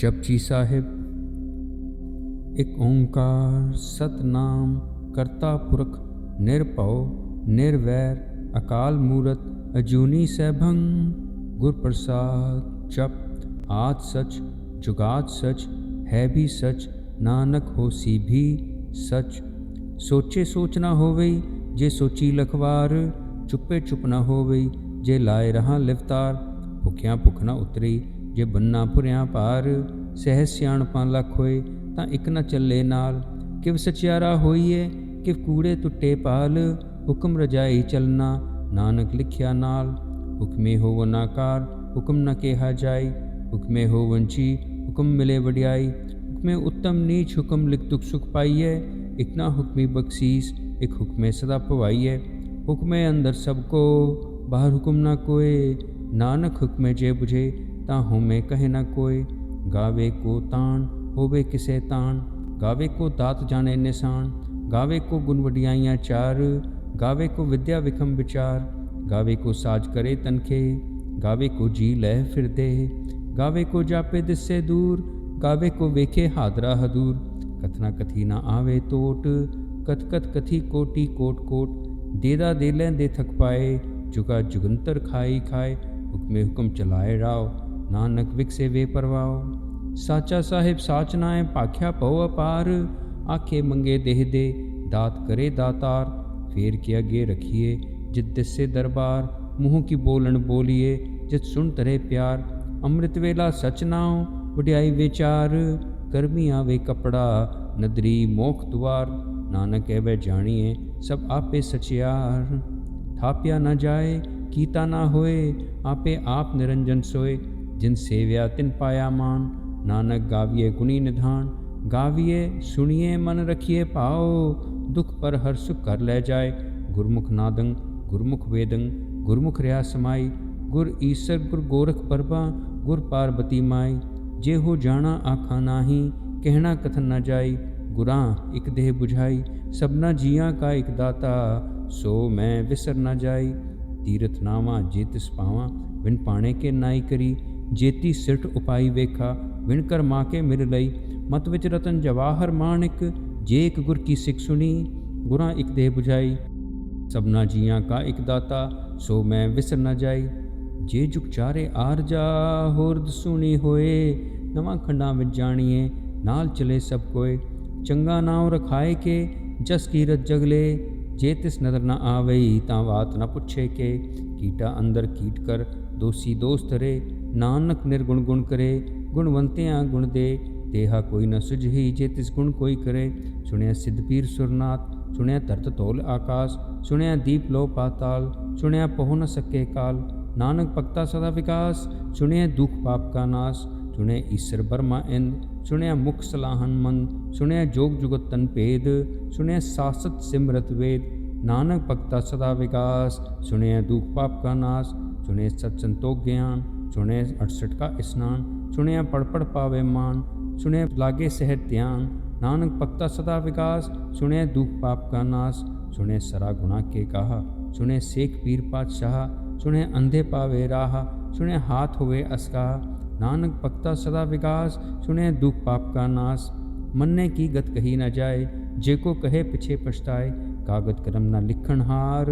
ਜਪਜੀ ਸਾਹਿਬ ਇੱਕ ਓੰਕਾਰ ਸਤਨਾਮ ਕਰਤਾ ਪੁਰਖ ਨਿਰਭਉ ਨਿਰਵੈਰ ਅਕਾਲ ਮੂਰਤ ਅਜੂਨੀ ਸੈਭੰ ਗੁਰ ਪ੍ਰਸਾਦ ਜਪ ਆਦ ਸਚ ਜੁਗਾਦ ਸਚ ਹੈ ਵੀ ਸਚ ਨਾਨਕ ਹੋਸੀ ਵੀ ਸਚ ਸੋਚੇ ਸੋਚ ਨਾ ਹੋਵੇ ਜੇ ਸੋਚੀ ਲਖਵਾਰ ਚੁੱਪੇ ਚੁੱਪ ਨਾ ਹੋਵੇ ਜੇ ਲਾਏ ਰਹਾ ਲਿਵਤਾਰ ਭੁਖਿਆ ਭੁਖ ਨਾ ਉਤਰੀ ਜੇ ਬੰਨਾ ਭੁਰਿਆ ਭਾਰ ਸਹਿ ਸਿਆਣਪਾਂ ਲੱਖ ਹੋਏ, ਤਾਂ ਇੱਕ ਨਾ ਚੱਲੇ ਨਾਲ। ਕਿਵ ਸਚਿਆਰਾ ਹੋਈਏ ਕਿ ਕੂੜੇ ਟੁੱਟੇ ਪਾਲ, ਹੁਕਮ ਰਜਾਈ ਚਲਨਾ ਨਾਨਕ ਲਿਖਿਆ ਨਾਲ। ਹੁਕਮੇ ਹੋਵ ਨਾਕਾਰ, ਹੁਕਮ ਨਾ ਕਿਹਾ ਜਾਈ। ਹੁਕਮੇ ਹੋ ਵੰਚੀ ਹੁਕਮ ਮਿਲੇ ਵਡਿਆਈ। ਹੁਕਮੇ ਉੱਤਮ ਨੀਚ, ਹੁਕਮ ਲਿਖ ਤੁਕ ਸੁਖ ਪਾਈਏ। ਇਕ ਨਾ ਹੁਕਮੀ ਬਖਸ਼ੀਸ, ਇੱਕ ਹੁਕਮੇ ਸਦਾ ਭਵਾਈਏ। ਹੁਕਮੇ ਅੰਦਰ ਸਭ ਕੋ, ਬਾਹਰ ਹੁਕਮ ਨਾ ਕੋਏ। ਨਾਨਕ ਹੁਕਮੇ ਜੇ ਬੁਝੇ ਤਾਂ ਹੋਮੇ ਕਹੇ ਨਾ ਕੋਏ ਗਾਵੇ ਕੋ ਤਾਣ, ਹੋਵੇ ਕਿਸੇ ਤਾਣ। ਗਾਵੇ ਕੋ ਦਾਤ ਜਾਣੇ ਨਿਸ਼ਾਨ, ਗਾਵੇ ਕੋ ਗੁਣ ਵਡਿਆਈਆਂ ਚਾਰ। ਗਾਵੇ ਕੋ ਵਿਦਿਆ ਵਿਖਮ ਵਿਚਾਰ, ਗਾਵੇ ਕੋ ਸਾਜ ਕਰੇ ਤਨਖੇ। ਗਾਵੇ ਕੋ ਜੀ ਲੈ ਫਿਰਦੇ ਗਾਵੇ ਕੋ ਜਾਪੇ ਦਿਸੇ ਦੂਰ। ਗਾਵੇ ਕੋ ਵੇਖੇ ਹਾਦਰਾ ਹਦੂਰ। ਕਥਨਾ ਕਥੀ ਨਾ ਆਵੇ ਟੋਟ ਕਤ ਕਤ ਕਥੀ ਕੋਟੀ ਕੋਟ ਕੋਟ। ਦੇਦਾ ਦੇ ਲੈਂਦੇ ਥਕ ਪਾਏ। ਜੁਗਾ ਜੁਗੰਤਰ ਖਾਈ ਖਾਏ। ਹੁਕਮੇ ਹੁਕਮ ਚਲਾਏ ਰਾਓ। ਨਾਨਕ ਵਿਕਸੇ ਵੇ ਪਰਵਾਓ। ਸਾਚਾ ਸਾਹਿਬ ਸਾਚ ਨਾਏ ਪਾਖਿਆ ਪਉ ਅਪਾਰ। ਆਖੇ ਮੰਗੇ ਦੇਹ ਦੇ, ਦਾਤ ਕਰੇ ਦਾਤਾਰ। ਫੇਰ ਕੇ ਅਗੇ ਰਖੀਏ ਜਿਤ ਦਿਸੇ ਦਰਬਾਰ। ਮੂੰਹ ਕੀ ਬੋਲਣ ਬੋਲੀਏ ਜਿਤ ਸੁਣ ਤਰੇ ਪਿਆਰ। ਅੰਮ੍ਰਿਤ ਵੇਲਾ ਸਚ ਨਾਉ, ਵਡਿਆਈ ਵਿਚਾਰ। ਕਰਮੀ ਆਵੇ ਕਪੜਾ, ਨਦਰੀ ਮੋਖ ਦੁਆਰ। ਨਾਨਕ ਐਵੇਂ ਜਾਣੀਏ ਸਭ ਆਪੇ ਸਚਿਆਰ। ਥਾਪਿਆ ਨਾ ਜਾਏ, ਕੀਤਾ ਨਾ ਹੋਏ, ਆਪੇ ਆਪ ਨਿਰੰਜਨ ਸੋਏ। ਜਿਨ ਸੇਵਿਆ ਤਿਨ ਪਾਇਆ ਮਾਨ, ਨਾਨਕ ਗਾਵੀਏ ਗੁਣੀ ਨਿਧਾਨ। ਗਾਵੀਏ, ਸੁਣੀਏ, ਮਨ ਰਖੀਏ ਪਾਓ ਦੁਖ ਪਰ ਹਰ ਸੁਖ ਕਰ ਲੈ ਜਾਏ। ਗੁਰਮੁਖ ਨਾਦੰ, ਗੁਰਮੁਖ ਵੇਦੰ, ਗੁਰਮੁਖ ਰਿਆ ਸਮਾਈ। ਗੁਰ ਈਸਰ, ਗੁਰ ਗੋਰਖ ਪਰਬਾ, ਗੁਰ ਪਾਰਬਤੀ ਮਾਈ। ਜੇ ਹੋ ਜਾਣਾ ਆਖਾਂ ਨਾਹੀ, ਕਹਿਣਾ ਕਥਨ ਨਾ ਜਾਈ। ਗੁਰਾਂ, ਇਕ ਦੇਹ 부ਝਾਈ ਸਭਨਾ ਜੀਆਂ ਕਾ ਇਕ ਦਾਤਾ, ਸੋ ਮੈਂ ਵਿਸਰ ਨਾ ਜਾਈ। ਤੀਰਥ ਨਾਵਾ, ਜੇ ਤਿਸ ਪਾਵਾਂ, ਬਿਨ ਪਾਣੇ ਕੇ ਨਾਈ ਕਰੀ। ਜੇਤੀ ਸਿਰਟ ਉਪਾਈ ਵੇਖਾ, ਵਿਣਕਰ ਮਾਂ ਕੇ ਮਿਲ ਲਈ। ਮਤ ਵਿੱਚ ਰਤਨ ਜਵਾਹਰ ਮਾਣਿਕ, ਜੇ ਇੱਕ ਗੁਰ ਕੀ ਸਿੱਖ ਸੁਣੀ, ਗੁਰਾਂ ਇੱਕ ਦੇਹ 부ਝਾਈ ਸਭਨਾ ਜੀਆਂ ਕਾ ਇੱਕ ਦਾਤਾ, ਸੋ ਮੈਂ ਵਿਸਰ ਨਾ ਜਾਈ। ਜੇ ਜੁਗ ਚਾਰੇ ਆਰਜਾ ਹੋਰਦ ਸੁਣੀ ਹੋਏ। ਨਵਾਂ ਖੰਡਾਂ ਵਿੱਚ ਜਾਣੀਏ, ਨਾਲ ਚਲੇ ਸਭ ਕੋਏ। ਚੰਗਾ ਨਾਮ ਰਖਾਏ ਕੇ, ਜਸ ਕੀਰਤ ਜਗਲੇ ਜੇ ਤਿਸ ਨਦਰ ਨਾ ਆਵਈ, ਤਾਂ ਬਾਤ ਨਾ ਪੁੱਛੇ ਕੇ। ਕੀਟਾ ਅੰਦਰ ਕੀਟ ਕਰ, ਦੋਸੀ ਦੋਸਤ ਰੇ। ਨਾਨਕ ਨਿਰਗੁਣ ਗੁਣ ਕਰੇ, ਗੁਣਵੰਤਿਆਂ ਗੁਣ ਦੇ, ਦੇਹਾ ਕੋਈ ਨ ਸੁਝਹੀ, ਜੇ ਤਿਸ ਗੁਣ ਕੋਈ ਕਰੇ। ਸੁਣਿਆ ਸਿੱਧ ਪੀਰ ਸੁਰਨਾਥ, ਸੁਣਿਆ ਧਰਤ ਤੋਲ ਆਕਾਸ਼, ਸੁਣਿਆ ਦੀਪ ਲੋ ਪਾਤਾਲ, ਸੁਣਿਆ ਪਹੁ ਨ ਸਕੇ ਕਾਲ। ਨਾਨਕ ਭਗਤਾ ਸਦਾ ਵਿਕਾਸ, ਸੁਣਿਆ ਦੁਖ ਪਾਪ ਕਾ ਨਾਸ। ਸੁਣਿਆ ਈਸ਼ਰ ਬਰਮਾ ਇੰਦ, ਸੁਣਿਆ ਮੁਖ ਸਲਾਹਨ ਮਨ ਸੁਣਿਆ ਜੋਗ ਜੁਗਤ ਤਨ ਭੇਦ, ਸੁਣਿਆ ਸਾਸਤ ਸਿਮਰਤ ਵੇਦ। ਨਾਨਕ ਭਗਤਾ ਸਦਾ ਵਿਕਾਸ, ਸੁਣਿਆ ਦੁਖ ਪਾਪ ਕਾ ਨਾਸ, ਸੁਣਿਆ ਸਤ ਸੰਤੋਖ ਗਿਆਨ। ਸੁਣਿਆ 68 ਕਾ ਇਸਨਾਨ ਸੁਣਿਆ ਪੜਪੜ ਪੜ ਪਾਵੇ ਮਾਨ ਸੁਣਿਆ ਲਾਗੇ ਸਹਿ ਧਿਆਨ ਨਾਨਕ ਭਗਤਾ ਸਦਾ ਵਿਕਾਸ ਸੁਣਿਆ ਦੁਖ ਪਾਪ ਕਾ ਨਾਸ ਸੁਣਿਆ ਸਰਾ ਗੁਨਾ ਕੇ ਕਹਾ ਸੁਣਿਆ ਸੇਖ ਪੀਰ ਪਾਤਸ਼ਾਹ ਸੁਣਿਆ ਅੰਧੇ ਪਾਵੇ ਰਾਹ ਸੁਣਿਆ ਹਾਥ ਹੋਵੇ ਅਸਕਾ ਨਾਨਕ ਭਗਤਾ ਸਦਾ ਵਿਕਾਸ ਸੁਣਿਆ ਦੁਖ ਪਾਪ ਕਾ ਨਾਸ ਮੰਨੇ ਕੀ ਗਤ ਕਹੀ ਨਾ ਜਾਏ ਜੇ ਕੋ ਕਹੇ ਪਿਛੇ ਪਛਤਾਏ ਕਾਗਤ ਕਰਮ ਨਾ ਲਿਖਣ ਹਾਰ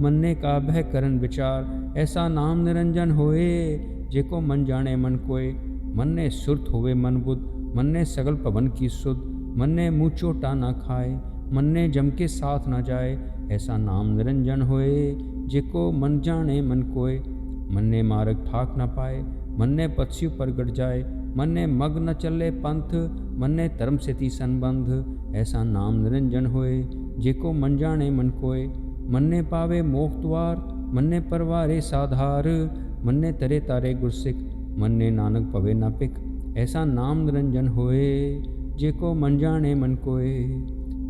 ਮੰਨੇ ਕਾ ਬਹਿ ਕਰਨ ਵਿਚਾਰ ਐਸਾ ਨਾਮ ਨਿਰੰਜਨ ਹੋਏ ਜੇ ਕੋ ਮਨ ਜਾਣੇ ਮਨ ਕੋਏ ਮੰਨੇ ਸੁਰਤ ਹੋਵੇ ਮਨ ਬੁੱਧ ਮੰਨੇ ਸਗਲ ਭਵਨ ਕੀ ਸੁਧ ਮੰਨੇ ਮੂੰਹ ਝੋਟਾ ਨਾ ਖਾਏ ਮੰਨੇ ਜਮ ਕੇ ਸਾਥ ਨਾ ਜਾਏ ਐਸਾ ਨਾਮ ਨਿਰੰਜਨ ਹੋਏ ਜੇ ਕੋ ਮਨ ਜਾਣੇ ਮਨ ਕੋਏ ਮੰਨੇ ਮਾਰਗ ਠਾਕ ਨਾ ਪਾਏ ਮੰਨੇ ਪਛਿਉ ਪ੍ਰਗਟ ਜਾਏ ਮੰਨੇ ਮਗ ਨ ਚੱਲੇ ਪੰਥ ਮੰਨੇ ਧਰਮ ਸੇਤੀ ਸੰਬੰਧ ਐਸਾ ਨਾਮ ਨਿਰੰਜਨ ਹੋਏ ਜੇ ਕੋ ਮਨ ਜਾਣੇ ਮਨ ਕੋਏ ਮੰਨੇ ਪਾਵੇ ਮੋਖ ਦਵਾਰ ਮੰਨੇ ਪਰਵਾਰੇ ਸਾਧਾਰ ਮੰਨੇ ਤਰੇ ਤਾਰੇ ਗੁਰਸਿੱਖ, ਮੰਨੇ ਨਾਨਕ ਭਵੇ ਨਾ ਪਿਕ ਐਸਾ ਨਾਮ ਨਿਰੰਜਨ ਹੋਏ, ਜੇ ਕੋ ਮਨ ਜਾਣੇ ਮਨ ਕੋਏ।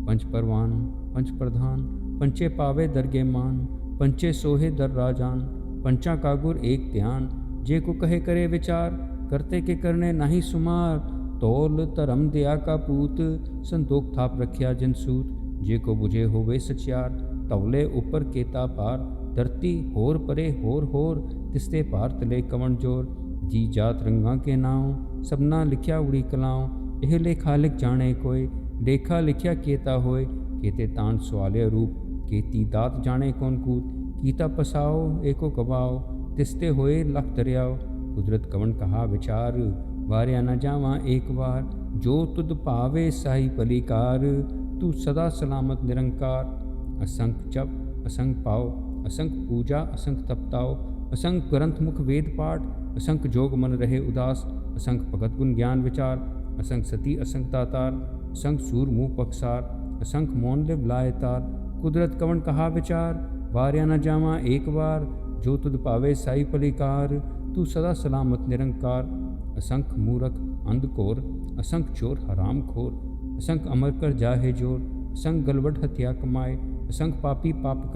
ਪੰਜ ਪਰਵਾਨ, ਪੰਜ ਪ੍ਰਧਾਨ, ਪੰਚੇ ਪਾਵੇ ਦਰਗੇ ਮਾਨ। ਪੰਚੇ ਸੋਹੇ ਦਰ ਰਾਜਾਨ ਪੰਚਾ ਕਾ ਗੁਰ ਏਕ ਧਿਆਨ। ਜੇ ਕੋ ਕਹੇ ਕਰੇ ਵਿਚਾਰ, ਕਰਤੇ ਕੇ ਕਰਨੇ ਨਹੀਂ ਸੁਮਾਰ। ਤੋਲ ਧਰਮ ਦਿਆ ਕਾ ਪੂਤ, ਸੰਤੋਖ ਥਾਪ ਰੱਖਿਆ ਜਨ ਸੂਤ। ਜੇ ਕੋ ਬੁਝੇ ਹੋਵੇ ਸਚਿਆਰ ਤਵਲੇ ਉਪਰ ਕੇਤਾ ਪਾਰ ਧਰਤੀ ਹੋਰ ਪਰੇ ਹੋਰ ਹੋਰ ਤਿਸਤੇ ਭਾਰਤ ਲੈ ਕਵਣ ਜੋਰ। ਜੀ ਜਾਤ ਰੰਗਾਂ ਕੇ ਨਾਉ, ਸਭਨਾ ਲਿਖਿਆ ਉੜੀ ਕਲਾਉ। ਇਹ ਲੈ ਖਾਲਕ ਜਾਣੇ ਕੋਈ ਲੇਖਾ ਲਿਖਿਆ ਕੀਤਾ ਹੋਏ। ਕੀਤੇ ਤਾਨ ਸਵਾਲੇ ਰੂਪ, ਕੀਤੀ ਦਾਤ ਜਾਣੇ ਕੌਣ ਕੂਤ। ਕੀਤਾ ਪਸਾਓ, ਏਕੋ ਕਬਾਓ ਤਿਸਤੇ ਹੋਏ ਲਖ ਦਰਿਆਓ ਕੁਦਰਤ ਕਵਣ ਕਹਾ ਵਿਚਾਰ, ਵਾਰਿਆ ਨਾ ਜਾਵਾਂ ਇੱਕ ਵਾਰ। ਜੋ ਤੁਧ ਭਾਵੇ ਸਾਈ ਭਲੀਕਾਰ, ਤੂੰ ਸਦਾ ਸਲਾਮਤ ਨਿਰੰਕਾਰ। ਅਸੰਖ ਜਪ, ਅਸੰਖ ਪਾਓ ਅਸੰਖ ਪੂਜਾ ਅਸੰਖ ਤਪਤਾਓ ਅਸੰਖ ਗ੍ਰੰਥ ਮੁਖ ਵੇਦ ਪਾਠ ਅਸੰਖ ਜੋਗ ਮਨ ਰਹੇ ਉਦਾਸ ਅਸੰਖ ਭਗਤ ਗੁਣ ਗਿਆਨ ਵਿਚਾਰ ਅਸੰਖ ਸਤੀ ਅਸੰਖ ਦਾਤਾਰ ਅਸੰਖ ਸੂਰ ਮੂਹ ਪਕਸਾਰ ਅਸੰਖ ਮੋਨ ਲਿਵ ਲਾਏ ਤਾਰ ਕੁਦਰਤ ਕਵਨ ਕਹਾ ਵਿਚਾਰ ਵਾਰਿਆ ਨਾ ਜਾਵਾਂ ਏਕ ਵਾਰ ਜੋ ਤੁਧ ਭਾਵੇ ਸਾਈ ਪਲੀਕਾਰ ਤੂੰ ਸਦਾ ਸਲਾਮਤ ਨਿਰੰਕਾਰ ਅਸੰਖ ਮੂਰਖ ਅੰਧ ਘੋਰ ਅਸੰਖ ਚੋਰ ਹਰਾਮ ਖੋਰ ਅਸੰਖ ਅਮਰ ਕਰ ਜਾਹੇ ਜੋਰ ਅਸੰਖ ਗਲਵਟ ਹਤਿਆ ਕਮਾਏ ਅਸੰਖ ਪਾਪੀ ਪਾਪ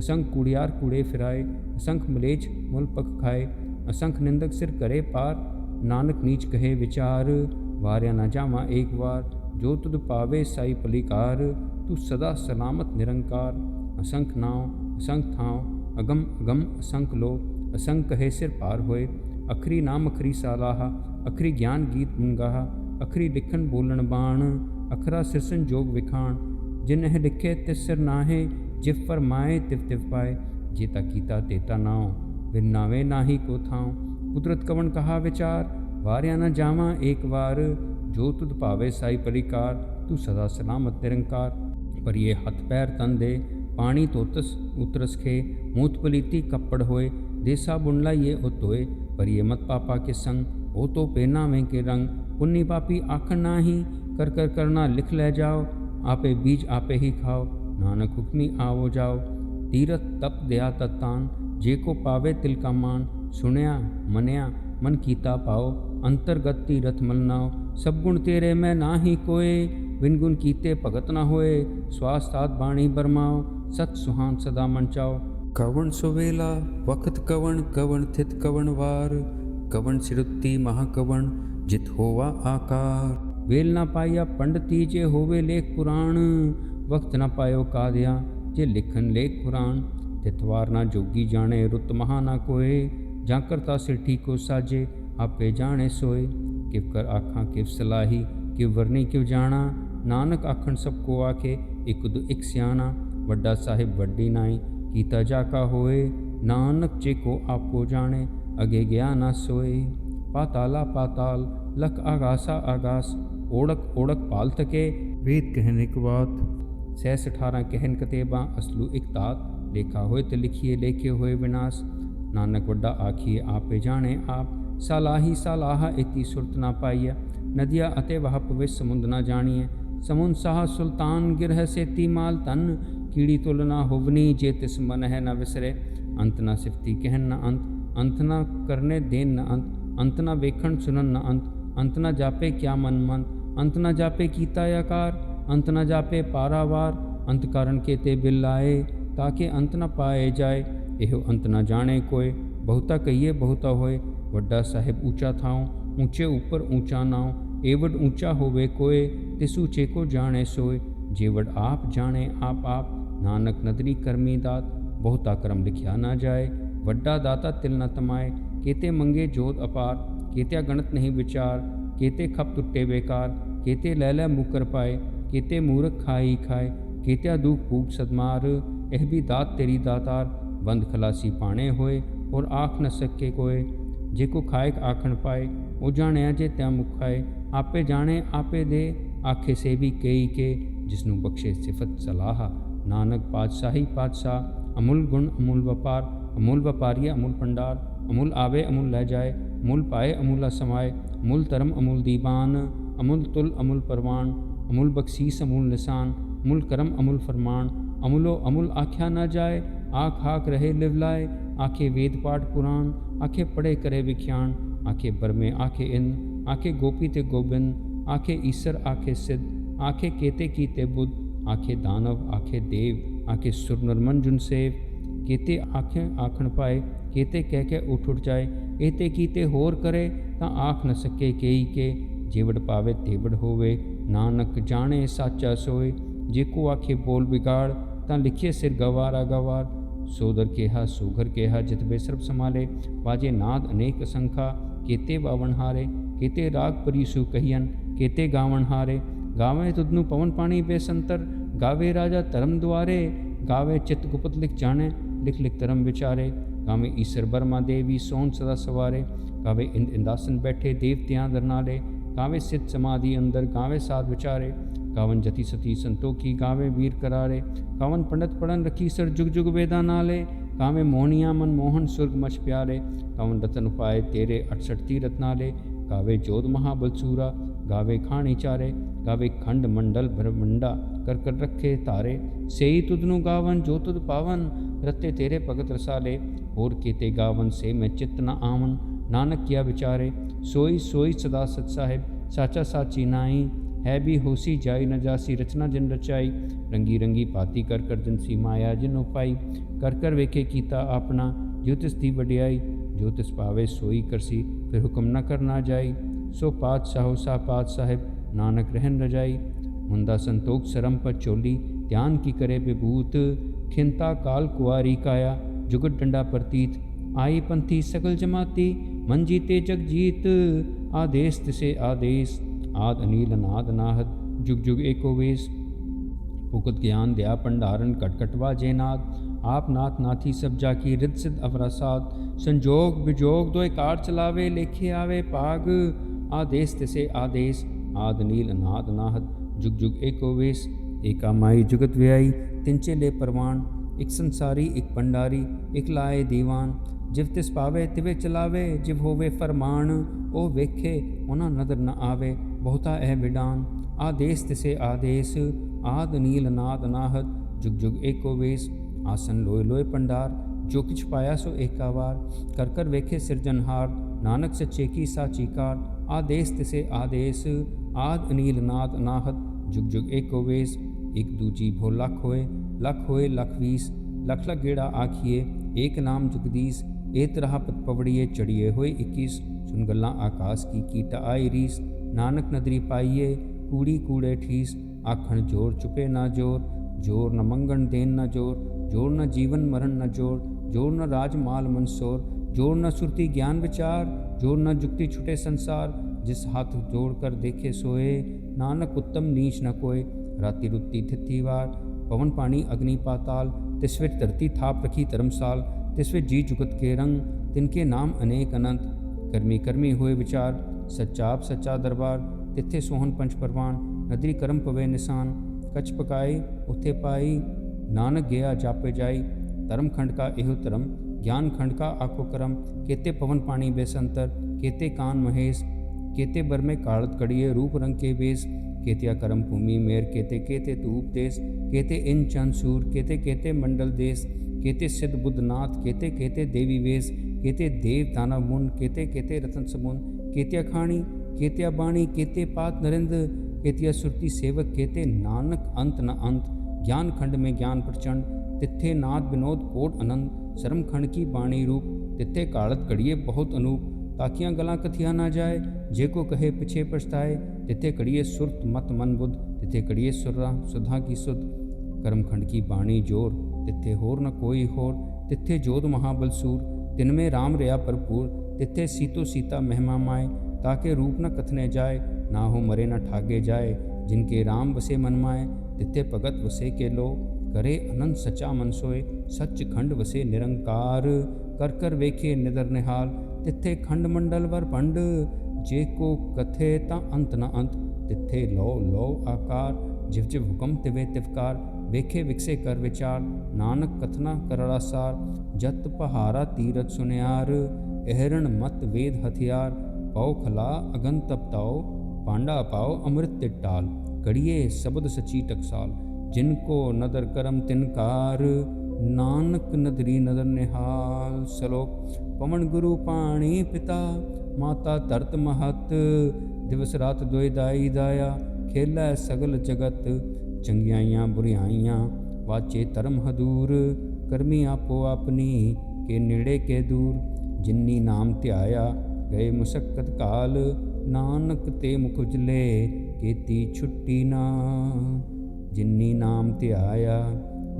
ਕਰ ਜਾਏ ਅਸੰਖ ਕੁੜਿਆਰ ਕੂੜੇ ਫਿਰਾਏ, ਅਸੰਖ ਮਲੇਛ ਮੁਲ ਪਕ ਖਾਏ, ਅਸੰਖ ਨਿੰਦਕ ਸਿਰ ਕਰੇ ਪਾਰ, ਨਾਨਕ ਨੀਚ ਕਹੇ ਵਿਚਾਰ, ਵਾਰਿਆ ਨਾ ਜਾਵਾਂ ਏਕ ਵਾਰ, ਜੋ ਤੁਧ ਪਾਵੇ ਸਾਈ ਪਲੀਕਾਰ ਤੂੰ ਸਦਾ ਸਲਾਮਤ ਨਿਰੰਕਾਰ। ਅਸੰਖ ਨਾਉ, ਅਸੰਖ ਥਾਉ, ਅਗਮ ਅਗਮ ਅਸੰਖ ਲੋ, ਅਸੰਖ ਕਹੇ ਸਿਰ ਪਾਰ ਹੋਏ, ਅਖਰੀ ਨਾਮ ਅਖਰੀ ਸਾਲਾਹ, ਅਖਰੀ ਗਿਆਨ ਗੀਤ ਮੁੰਗਾਹ ਅਖਰੀ ਲਿਖਣ ਬੋਲਣ ਬਾਣ, ਅਖਰਾ ਸਿਰਸਨ ਜੋਗ ਵਿਖਾਣ, ਜਿਨਹਿ ਇਹ ਲਿਖੇ ਤਿਸ ਸਿਰ ਨਾਹੇ ਜਿਵ ਫਰਮਾਏ, ਤਿਵ ਤਿਵ ਪਾਏ। ਜੀਤਾ ਕੀਤਾ ਤੇਤਾ ਨਾਉ ਬਿਨ ਨਾਵੇ ਨਾਹੀ ਕੋ ਥਾਉ। ਕੁਦਰਤ ਕਵਣ ਕਹਾ ਵਿਚਾਰ, ਵਾਰਿਆ ਨਾ ਜਾਵਾਂ ਏਕ ਵਾਰ। ਜੋ ਤੁਧ ਭਾਵੇ ਸਾਈ ਪਰਿਕਾਰ, ਤੂੰ ਸਦਾ ਸਲਾਮਤ ਨਿਰੰਕਾਰ। ਪਰ ਇਹ ਹੱਥ ਪੈਰ ਤਨ ਦੇ, ਪਾਣੀ ਤੋਤਸ ਉਤਰਸ ਖੇ। ਮੂਤ ਪਲੀਤੀ ਕੱਪੜ ਹੋਏ, ਦੇਸਾ ਬੁੰਡਲਾ ਇਹ ਤੋਏ ਪਰ ਇਹ ਮਤ ਪਾਪਾ ਕੇ ਸੰਗ, ਉਹ ਤੋ ਪਹਿਨਾਵੇਂ ਕੇ ਰੰਗ। ਪੁੰਨੀ ਪਾਪੀ ਆਖਣ ਨਾਹੀ, ਕਰ ਕਰ ਕਰਨਾ ਲਿਖ ਲੈ ਜਾਓ। ਆਪੇ ਬੀਜ ਆਪੇ ਹੀ ਖਾਓ। ਨਾਨਕ ਹੁਕਮੀ ਆਵੋ ਜਾਓ ਤੀਰਥ ਤਪ ਦਿਆ ਤਤਾਨ ਜੇ ਕੋ ਪਾਵੇ ਤਿਲ ਕਾ ਮਾਨ ਸੁਣਿਆ ਮਨਿਆ ਮਨ ਕੀਤਾ ਪਾਓ ਅੰਤਰਗਤ ਤੀਰਥ ਮਲਨਾਓ ਸਭ ਗੁਣ ਤੇਰੇ ਮੈਂ ਨਾਹੀ ਕੋਏ ਵਿਨ ਗੁਣ ਕੀਤੇ ਭਗਤ ਨਾ ਹੋਏ ਸਵਾਸ ਸਾਧ ਬਾਣੀ ਬਰਮਾਓ ਸਤ ਸੁਹਾਨ ਸਦਾ ਮਨ ਚਾਓ ਕਵਣ ਸੁਵੇਲਾ ਵਕਤ ਕਵਣ ਕਵਣ ਥਿਤ ਕਵਣ ਵਾਰ ਕਵਣ ਸਿਰੁੱਤੀ ਮਹਾ ਕਵਣ ਜਿਤ ਹੋਵਾ ਆਕਾਰ ਵੇਲ ਨਾ ਪਾਇਆ ਪੰਡਤੀ ਜੇ ਹੋਵੇ ਲੇਖ ਪੁਰਾਣ ਵਕਤ ਨਾ ਪਾਇਓ ਕਾਦਿਆ ਜੇ ਲਿਖਨ ਲੇਖ ਪੁਰਾਣ ਤਿਤਵਾਰ ਨਾ ਜੋਗੀ ਜਾਣੇ, ਰੁੱਤ ਮਹਾ ਨਾ ਕੋਏ। ਜਾਂ ਕਰਤਾ ਸਿਰਠੀ ਕੋ ਸਾਜੇ, ਆਪੇ ਜਾਣੇ ਸੋਏ। ਕਿਵ ਕਰ ਆਖਾਂ, ਕਿਵ ਸਲਾਹੀ, ਕਿਵ ਵਰਨੀ ਕਿਵ ਜਾਣਾ। ਨਾਨਕ ਆਖਣ ਸਭ ਕੋ ਆਖੇ, ਇਕ ਦੁ ਇਕ ਸਿਆਣਾ। ਵੱਡਾ ਸਾਹਿਬ ਵੱਡੀ ਨਾਈ, ਕੀਤਾ ਜਾ ਕਾ ਹੋਏ। ਨਾਨਕ ਜੇ ਕੋ ਆਪੋ ਜਾਣੇ, ਅਗੇ ਗਿਆ ਨਾ ਸੋਏ। ਪਾਤਾਲਾ ਪਾਤਾਲ, ਲਖ ਆਗਾਸਾ ਆਗਾਸ। ਓੜਕ ਓੜਕ ਪਾਲ ਤਕੇ ਵੇਦ ਕਹਿਨ ਇਕ ਬਾਤ ਸਹਿਸ 18 ਕਹਿਨ ਕਤੇਬਾ, ਅਸਲੂ ਇਕਤਾਤ ਲੇਖਾ ਹੋਏ ਤੇ ਲਿਖੀਏ, ਲੇਖੇ ਹੋਏ ਵਿਨਾਸ਼। ਨਾਨਕ ਵੱਡਾ ਆਖੀਏ, ਆਪੇ ਜਾਣੇ ਆਪ। ਸਲਾਹੀ ਸਲਾਹ ਇਤੀ ਸੁਰਤ ਨਾ ਪਾਈਐ। ਨਦੀਆ ਅਤੇ ਵਹ ਪਵੇ ਸਮੁੰਦ ਨਾ ਜਾਣੀਏ ਸਮੁੰਦ ਸਾਹ ਸੁਲਤਾਨ ਗਿਰਹ ਸੇਤੀ ਮਾਲ ਤਨ ਕੀੜੀ ਤੁਲ ਨਾ ਹੋਵਨੀ, ਜੇ ਤਿਸ ਮਨ ਹੈ ਨਾ ਵਿਸਰੇ। ਅੰਤ ਨਾ ਸਿਫਤੀ ਕਹਿਨ ਨਾ ਅੰਤ। ਅੰਤ ਨਾ ਕਰਨੇ ਦੇਨ ਨਾ ਅੰਤ। ਅੰਤ ਨਾ ਵੇਖਣ ਸੁਣਨ ਨਾ ਅੰਤ। ਅੰਤ ਨਾ ਜਾਪੇ ਕਿਆ ਮਨ ਮਨ ਅੰਤ ਨਾ ਜਾਪੇ ਕੀਤਾ ਆਕਾਰ। ਅੰਤ ਨਾ ਜਾਪੇ ਪਾਰਾਵਾਰ, ਅੰਤ ਕਾਰਨ ਕੇ ਤੇ ਬਿਲ ਆਏ ਤਾਕੇ ਅੰਤ ਨਾ ਪਾਏ ਜਾਏ। ਇਹੋ ਅੰਤ ਨਾ ਜਾਣੇ ਕੋਏ, ਬਹੁਤਾ ਕਹੀਏ ਬਹੁਤਾ ਹੋਏ। ਵੱਡਾ ਸਾਹਿਬ ਉੱਚਾ ਥਾਉ ਉੱਚੇ ਉੱਪਰ ਉੱਚਾ ਨਾਉ। ਏਵਡ ਉੱਚਾ ਹੋਵੇ ਕੋਏ, ਤਿਸ ਉੱਚੇ ਕੋ ਜਾਣੇ ਸੋਏ। ਜੇਵਡ ਆਪ ਜਾਣੇ ਆਪ ਆਪ, ਨਾਨਕ ਨਦਰੀ ਕਰਮੀ ਦਾਤ। ਬਹੁਤਾ ਕਰਮ ਲਿਖਿਆ ਨਾ ਜਾਏ, ਵੱਡਾ ਦਾਤਾ ਤਿਲ ਨ ਤਮਾਏ। ਕੀਤੇ ਮੰਗੇ ਜੋਤ ਅਪਾਰ, ਕੀਤਿਆ ਗਣਤ ਨਹੀਂ ਵਿਚਾਰ। ਕੀਤੇ ਖਪ ਟੁੱਟੇ ਬੇਕਾਰ, ਕੀਤੇ ਲੈ ਲੈ ਮੁਕਰ ਪਾਏ। ਕੀਤੇ ਮੂਰਖ ਖਾਈ ਖਾਏ, ਕੀਤਿਆ ਦੁਖ ਭੂਖ ਸਦਮਾਰ, ਇਹ ਵੀ ਦਾਤ ਤੇਰੀ ਦਾਤਾਰ, ਬੰਦ ਖਲਾਸੀ ਪਾਣੇ ਹੋਏ ਔਰ ਆਖ ਨ ਸਕੇ ਕੋਏ। ਜੇ ਕੋ ਖਾਇਕ ਆਖਣ ਪਾਏ, ਉਹ ਜਾਣਿਆ ਜੇ ਤਿਆ ਮੁਖਾਏ ਆਪੇ ਜਾਣੇ, ਆਪੇ ਦੇ, ਆਖੇ ਸੇ ਵੀ ਕਈ ਕੇ ਜਿਸ ਨੂੰ ਬਖਸ਼ੇ ਸਿਫਤ ਸਲਾਹ। ਨਾਨਕ ਪਾਤਸ਼ਾਹੀ ਪਾਤਸ਼ਾਹ, ਅਮੁੱਲ ਗੁਣ, ਅਮੁੱਲ ਵਪਾਰ, ਅਮੁੱਲ ਵਪਾਰੀਆ ਅਮੁੱਲ ਭੰਡਾਰ। ਅਮੁੱਲ ਆਵੇ, ਅਮੁੱਲ ਲੈ ਜਾਏ, ਅਮੁੱਲ ਪਾਏ, ਅਮੁੱਲਾ ਸਮਾਏ ਅਮੁੱਲ ਧਰਮ, ਅਮੁੱਲ ਦੀਵਾਨ, ਅਮੁੱਲ ਤੁਲ, ਅਮੁੱਲ ਪਰਵਾਨ। ਅਮੁਲ ਬਖਸ਼ੀਸ ਅਮੁੱਲ ਨਿਸ਼ਾਨ ਅਮੁੱਲ ਕਰਮ ਅਮੁਲ ਫਰਮਾਨ ਅਮੁਲੋ ਅਮੁਲ ਆਖਿਆ ਨਾ ਜਾਏ ਆਖ ਆਖ ਰਹੇ ਲਿਵ ਲਾਏ ਆਖੇ ਵੇਦ ਪਾਠ ਪੁਰਾਣ ਆਖੇ ਪੜੇ ਕਰੇ ਵਿਖਿਆਨ ਆਖੇ ਬਰਮੇ ਆਖੇ ਇਨ ਆਖੇ ਗੋਪੀ ਤੇ ਗੋਬਿੰਦ ਆਖੇ ਈਸਰ ਆਖੇ ਸਿੱਧ ਆਖੇ ਕੇਤੇ ਕੀਤੇ ਬੁੱਧ ਆਖੇ ਦਾਨਵ ਆਖੇ ਦੇਵ ਆਖੇ ਸੁਰ ਨਰਮਨ ਜੁਨ ਸੇਵ ਕੀਤੇ ਆਖੇ ਆਖਣ ਪਾਏ ਕੀਤੇ ਕਹਿ ਕੇ ਉਠ ਉਠ ਜਾਏ ਇਹਤੇ ਕੀਤੇ ਹੋਰ ਕਰੇ ਤਾਂ ਆਖ ਨ ਸਕੇ ਕੇਈ ਕੇ ਜੀਵੜ ਪਾਵੇ ਤੇਵੜ ਹੋਵੇ ਨਾਨਕ ਜਾਣੇ ਸਾਚਾ ਸੋਏ, ਜੇ ਕੋ ਆਖੇ ਬੋਲ ਵਿਗਾੜ, ਤਾਂ ਲਿਖੇ ਸਿਰ ਗਵਾਰਾ ਗਵਾਰ। ਸੋਦਰ ਕਿਹਾ, ਸੂਗਰ ਕੇਹਾ, ਜਿਤ ਬੇ ਸਰਬ ਸਮਾਲੇ ਵਾਜੇ ਨਾਦ ਅਨੇਕ ਸੰਖਾ, ਕੀਤੇ ਬਾਵਨ ਹਾਰੇ, ਕੀਤੇ ਰਾਗ ਪਰੀਸੂ ਕਹੀਨ ਕੀਤੇ ਗਾਵਣ ਹਾਰੇ। ਗਾਵੇ ਤੁਧਨੂੰ ਪਵਨ ਪਾਣੀ ਬੇਸੰਤਰ, ਗਾਵੇ ਰਾਜਾ ਧਰਮ ਦੁਆਰੇ, ਗਾਵੇ ਚਿਤ ਗੁਪਤ ਲਿਖ ਜਾਣੇ, ਲਿਖ ਲਿਖ ਧਰਮ ਵਿਚਾਰੇ। ਗਾਵੇ ਈਸ਼ਰ ਬਰਮਾ ਦੇਵੀ ਸੋਨ ਸਦਾ ਸਵਾਰੇ, ਗਾਵੇ ਇੰਦ ਇੰਦਾਸਨ ਬੈਠੇ ਦੇਵਤਿਆਂ ਦਰਨਾਲੇ ਗਾਵੇ ਸਿੱਧ ਸਮਾਧੀ ਅੰਦਰ ਗਾਵੇ ਸਾਧ ਵਿਚਾਰੇ ਗਾਵਨ ਜਤੀ ਸਤੀ ਸੰਤੋਖੀ ਗਾਵੇ ਵੀਰ ਕਰਾਰੇ ਗਾਵਨ ਪੰਡਤ ਪੜਨ ਰਖੀ ਸਰ ਜੁਗ ਜੁਗ ਵੇਦਾਂ ਨਾਲੇ ਗਾਵੇ ਮੋਹਣੀਆਂ ਮਨ ਮੋਹਨ ਸੁਰਗ ਮਛ ਪਿਆਰੇ ਗਾਵਨ ਰਤਨ ਉਪਾਏ ਤੇਰੇ 68 ਤੀਰਤ ਨਾਲੇ ਗਾਵੇ ਜੋਧ ਮਹਾਬਲਸੂਰਾ ਗਾਵੇ ਖਾਣੀ ਚਾਰੇ, ਗਾਵੇ ਖੰਡ ਮੰਡਲ ਬ੍ਰਹਮੰਡਾ ਕਰ ਕਰ ਰੱਖੇ ਤਾਰੇ ਸੇਈ ਤੁਧ ਨੂੰ ਗਾਵਨ, ਜੋ ਤੁਧ ਪਾਵਨ, ਰਤੇ ਤੇਰੇ ਭਗਤ ਰਸਾਲੇ, ਹੋਰ ਕੀਤੇ ਗਾਵਨ ਸੇ ਮੈਂ ਚਿਤ ਨ ਆਵਨ, ਨਾਨਕ ਕੀਆ ਵਿਚਾਰੇ ਸੋਈ ਸੋਈ ਸਦਾ ਸਤ ਸਾਹਿਬ, ਸਾਚਾ ਸਾਚੀ ਨਾਈ ਹੈ ਵੀ ਹੋਸੀ ਜਾਈ ਨ ਜਾਸੀ, ਰਚਨਾ ਜਿਨ ਰਚਾਈ, ਰੰਗੀ ਰੰਗੀ ਪਾਤੀ ਕਰ ਕਰ ਜਿਨ ਸੀ ਮਾਇਆ ਜਿਨ ਉਪਾਈ ਕਰ ਕਰ ਵੇਖੇ ਕੀਤਾ ਆਪਣਾ, ਜੋ ਤਿਸ ਦੀ ਵਡਿਆਈ, ਜੋ ਤਿਸ ਪਾਵੇ ਸੋਈ ਕਰਸੀ, ਫਿਰ ਹੁਕਮ ਨ ਕਰਨਾ ਜਾਈ, ਸੋ ਪਾਤਸ਼ਾਹੋ ਸਾ ਪਾਤਸ਼ਾਹਿਬ ਨਾਨਕ ਰਹਿਨ ਰਜਾਈ ਮੁੰਦਾ ਸੰਤੋਖ ਸਰਮ ਪਰ ਚੋਲੀ, ਧਿਆਨ ਕੀ ਕਰੇ ਬਿਭੂਤ ਖਿੰਤਾ ਕਾਲ ਕੁਆਰੀ ਕਾਇਆ, ਜੁਗਤ ਡੰਡਾ ਪ੍ਰਤੀਤ, ਆਈ ਪੰਥੀ ਸਕਲ ਜਮਾਤੀ ਮਨ ਜੀਤੇ ਜਗ ਜੀਤ, ਆਦੇਸ ਤਿਸੇ ਆਦੇਸ, ਆਦ ਅਨੀਲ ਨਾਦ ਨਾਹਦ, ਜੁਗ ਜੁਗ ਏਕੋ ਵੇਸ। ਭੁਗਤ ਗਿਆਨ ਦਿਆ ਭੰਡਾਰਨ ਕਟ ਕਟਵਾ ਜੇ ਨਾਦ, ਆਪ ਨਾਥ ਨਾਥੀ ਸਭ ਜਾ ਕੀ ਰਿਦ ਸਿਧ ਅਵਰਸਾਦ ਸੰਜੋਗ ਵਿਜੋਗ ਦੋਇ ਕਾਰ ਚਲਾਵੇ, ਲੇਖੇ ਆਵੇ ਭਾਗ ਆਦੇਸ ਤਿਸੇ ਆਦੇਸ, ਆਦ ਨੀਲ ਅਨਾਦ ਨਾਹਦ, ਜੁਗ ਜੁਗ ਏਕੋ ਵੇਸ। ਏਕਾ ਮਾਈ ਜੁਗਤ ਵਿਆਈ ਤਿੰਚੇ ਲੈ ਪਰਵਾਨ, ਇਕ ਸੰਸਾਰੀ, ਇਕ ਪੰਡਾਰੀ ਇਕ ਲਾਏ ਦੀਵਾਨ। ਜਿਵ ਤਿਸ ਪਾਵੇ ਤਿਵੇ ਚਲਾਵੇ, ਜਿਵ ਹੋਵੇ ਫਰਮਾਨ, ਉਹ ਵੇਖੇ, ਉਹਨਾਂ ਨਦਰ ਨ ਆਵੇ, ਬਹੁਤਾ ਇਹ ਵਿਡਾਨ। ਆਦੇਸ ਤਿਸੇ ਆਦੇਸ, ਆਦ ਨੀਲ ਨਾਦ ਨਾਹਦ ਜੁਗ ਜੁਗ ਏਕੋ ਵੇਸ। ਆਸਨ ਲੋਏ ਲੋਏ ਪੰਡਾਰ, ਜੋ ਕਿਛ ਪਾਇਆ ਸੋ ਏਕਾਵਾਰ ਕਰ ਕਰ ਵੇਖੇ ਸਿਰਜਨਹਾਰ ਨਾਨਕ ਸੱਚੇ ਕੀ ਸਾਚੀ ਕਾਰ। ਆਦੇਸ ਤਿਸੇ ਆਦੇਸ, ਆਦ ਅਨੀਲ ਨਾਦ ਨਾਹਦ ਜੁਗ ਜੁਗ ਏਕੋ ਵੇਸ। ਇਕ ਦੂਜੀ ਭੋ ਲਖ ਹੋਏ, ਲੱਖ ਹੋਏ ਲੱਖ ਵੀਸ। ਲਖ ਲੱਖ ਗੇੜਾ ਆਖੀਏ, ਏਕ ਨਾਮ ਜੁਗਦੀਸ। ਏ ਤਰਹ ਪਤ ਪਵੜੀਏ ਚੜੀਏ ਹੋਏ 21 ਸੁਨ ਗੱਲਾਂ ਆਕਾਸ ਕੀ ਕੀਟਾ ਆਈ ਰੀਸ, ਨਾਨਕ ਨਦਰੀ ਪਾਈਏ, ਕੂੜੀ ਕੂੜੇ ਠੀਸ, ਆਖਣ ਜੋਰ ਚੁਪੇ ਨਾ ਜੋਰ ਜੋਰ ਨ ਮੰਗਣ ਦੇਨ ਨ ਜੋਰ ਜੋਰ ਨ ਜੀਵਨ ਮਰਨ ਨ ਜੋਰ ਜੋਰ ਨ ਰਾਜ ਮਾਲ ਮਨਸੋਰ, ਜੋਰ ਨ ਸੁਰਤੀ ਗਿਆਨ ਵਿਚਾਰ, ਜੋਰ ਨ ਜੁਗਤੀ ਛੁਟੇ ਸੰਸਾਰ, ਜਿਸ ਹੱਥ ਜੋੜ ਕਰ ਦੇਖੇ ਸੋਏ, ਨਾਨਕ ਉੱਤਮ ਨੀਚ ਨ ਕੋਏ, ਰਾਤੀ ਰੁੱਤੀ ਥਿੱਤੀ ਵਾਰ, ਪਵਨ ਪਾਣੀ ਅਗਨੀ ਪਾਤਾਲ, ਤਿਸ ਵਿੱਚ ਧਰਤੀ ਥਾਪ ਰਖੀ ਧਰਮਸਾਲ ਤਿਸ ਵਿੱਚ ਜੀ ਜੁਗਤ ਕੇ ਰੰਗ ਤਿਨਕੇ ਨਾਮ ਅਨੇਕ ਅਨੰਤ ਕਰਮੀ ਕਰਮੀ ਹੋਏ ਵਿਚਾਰ ਸੱਚਾਪ ਸੱਚਾ ਦਰਬਾਰ ਤਿੱਥੇ ਸੋਹਣ ਪੰਚ ਪਰਵਾਨ ਨਦਰੀ ਕਰਮ ਪਵੇ ਨਿਸ਼ਾਨ ਕਛ ਪਕਾਏ ਉਥੇ ਪਾਈ ਨਾਨਕ ਗਿਆ ਜਾਪੇ ਜਾਈ ਧਰਮ ਖੰਡ ਕਾ ਇਹੋ ਧਰਮ ਗਿਆਨ ਖੰਡ ਕਾ ਆਖੋ ਕਰਮ केते पवन पानी बेसंतर केते कान महेश केते बर में काड़त कड़िए रूप रंग के बेस केतिया करम भूमि मेर केते केते तूप देश केते इन चंद सूर केते केते मंडल देश केते सिद्ध बुद्धनाथ, केते केते देवी वेश, केते देव दानव मुन, केते केते रतन समुन केतिया खाणी केतिया बाणी केते पात नरेंद्र केतिया सुरती सेवक, केते नानक अंत न अंत, ज्ञान खंड में ज्ञान प्रचंड, तिथे नाद विनोद कोट आनंद शर्म खंड की बाणी रूप, तिथे काड़त कड़िए बहुत अनूप, ताकियाँ गला कथिया ना जाए, जे को कहे पिछे पछताए, तिथे कड़िए सुरत मत मन बुद्ध, तिथे कड़िए सुरा सुधा की सुध, कर्म खंड की बाणी ज़ोर ਤਿੱਥੇ ਹੋਰ ਨ ਕੋਈ ਹੋਰ, ਤਿੱਥੇ ਜੋਤ ਮਹਾਬਲਸੂਰ ਤਿਨਮੇ RAM ਰਿਆ ਭਰਪੂਰ, ਤਿੱਥੇ ਸੀਤੋ ਸੀਤਾ ਮਹਿਮਾ ਮਾਏ ਤਾਕੇ ਰੂਪ ਨ ਕਥਨੇ ਜਾਏ, ਨਾ ਹੋ ਮਰੇ ਨ ਠਾਗੇ ਜਾਏ ਜਿਨਕੇ RAM ਵਸੇ ਮਨ ਮਾਏ, ਤਿੱਥੇ ਭਗਤ ਵਸੇ ਕੇ ਲੋ ਕਰੇ ਅਨੰਤ ਸਚਾ ਮਨ ਸੋਏ, ਸੱਚ ਖੰਡ ਵਸੇ ਨਿਰੰਕਾਰ, ਕਰ ਕਰ ਵੇਖੇ ਨਿਦਰ ਨਿਹਾਲ, ਤਿੱਥੇ ਖੰਡ ਮੰਡਲ ਵਰ ਪੰਡ ਜੇ ਕੋ ਕਥੇ ਤਾਂ ਅੰਤ ਨ ਅੰਤ, ਤਿੱਥੇ ਲੋ ਲੋ ਆਕਾਰ, ਜਿਵ ਜਿਵ ਹੁਕਮ ਤਿਵੇ ਤਿਵਕਾਰ ਵੇਖੇ ਵਿਕਸੇ ਕਰ ਵਿਚਾਰ, ਨਾਨਕ ਕਥਨਾ ਕਰੜਾਸਾਰ ਜਤ ਪਹਾਰਾ ਤੀਰਤ ਸੁਨਿਆਰ ਇਹਰਣ ਮਤ ਵੇਦ ਹਥਿਆਰ, ਪਉ ਖਲਾ ਅਗਨ ਤਪਤਾਓ ਪਾਂਡਾ ਪਾਉ ਅੰਮ੍ਰਿਤ ਤਿਟਾਲ ਕੜੀਏ ਸ਼ਬਦ ਸਚੀ ਟਕਸਾਲ, ਜਿਨ ਕੋ ਨਦਰ ਕਰਮ ਤਿਨਕਾਰ ਨਾਨਕ ਨਦਰੀ ਨਦਰ ਨਿਹਾਲ, ਸਲੋਕ, ਪਵਨ ਗੁਰੂ ਪਾਣੀ ਪਿਤਾ, ਮਾਤਾ ਧਰਤ ਮਹਤ, ਦਿਵਸ ਰਾਤ ਦੋਇ ਦਾਈ ਦਾਇਆ, ਖੇਲਾ ਸਗਲ ਜਗਤ ਚੰਗਿਆਈਆਂ ਬੁਰੀਆਈਆਂ ਵਾਚੇ ਧਰਮ ਹਦੂਰ, ਕਰਮੀ ਆਪੋ ਆਪਣੀ, ਕੇ ਨੇੜੇ ਕੇ ਦੂਰ। ਜਿਨਨੀ ਨਾਮ ਧਿਆਇਆ, ਗਏ ਮੁਸਕਤ ਕਾਲ, ਨਾਨਕ ਤੇ ਮੁਖ ਉਜਲੇ, ਕੀਤੀ ਛੁੱਟੀ ਨਾ। ਜਿਨਨੀ ਨਾਮ ਧਿਆਇਆ,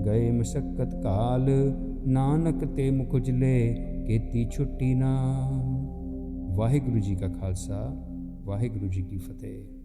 ਗਏ ਮੁਸਕਤ ਕਾਲ, ਨਾਨਕ ਤੇ ਮੁਖ ਉਜਲੇ, ਕੀਤੀ ਛੁੱਟੀ ਨਾ। ਵਾਹਿਗੁਰੂ ਜੀ ਕਾ ਖਾਲਸਾ, ਵਾਹਿਗੁਰੂ ਜੀ ਕੀ ਫਤਿਹ।